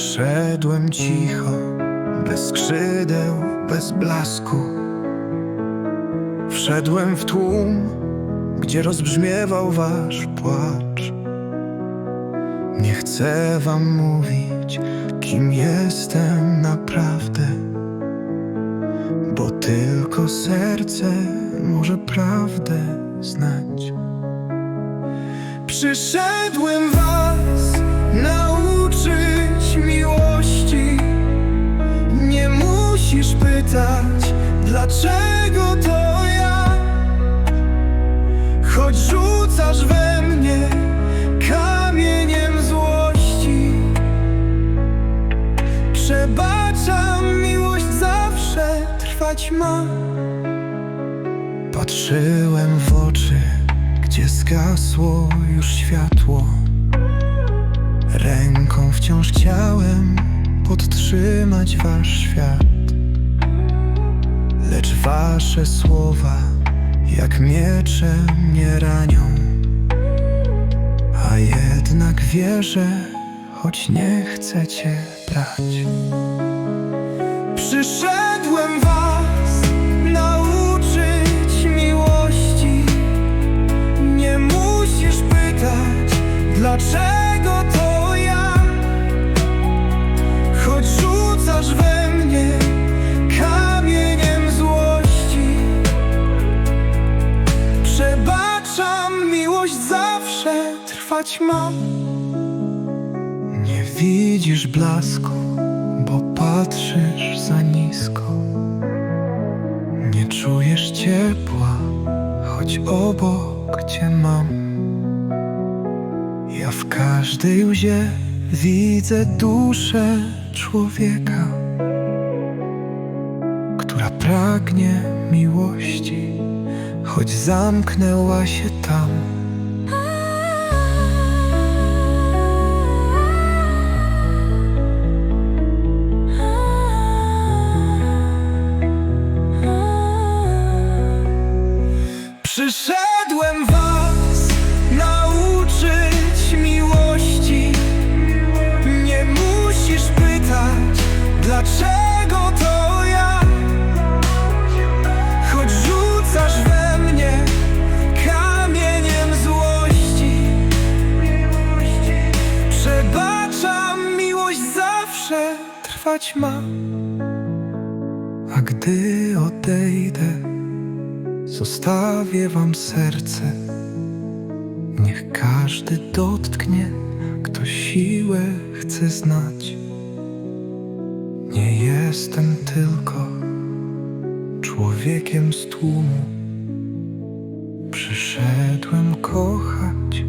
Przyszedłem cicho, bez skrzydeł, bez blasku. Wszedłem w tłum, gdzie rozbrzmiewał wasz płacz. Nie chcę wam mówić, kim jestem naprawdę, bo tylko serce może prawdę znać. Przyszedłem was dlaczego to ja. Choć rzucasz we mnie kamieniem złości. Przebaczam, miłość zawsze trwać ma. Patrzyłem w oczy, gdzie zgasło już światło. Ręką wciąż chciałem podtrzymać wasz świat. Lecz wasze słowa, jak miecze mnie ranią. A jednak wierzę, choć nie chcecie brać. Przyszedłem was nauczyć miłości. Nie musisz pytać, dlaczego to trwać ma. Nie widzisz blasku, bo patrzysz za nisko. Nie czujesz ciepła, choć obok cię mam. Ja w każdej łzie widzę duszę człowieka, która pragnie miłości, choć zamknęła się tam. Przyszedłem was nauczyć miłości. Nie musisz pytać, dlaczego to ja. Choć rzucasz we mnie kamieniem złości. Przebaczam, miłość zawsze trwać ma. A gdy odejdę, Zostawię wam serce. Niech każdy dotknie, kto siłę chce znać. Nie jestem tylko człowiekiem z tłumu. Przyszedłem kochać,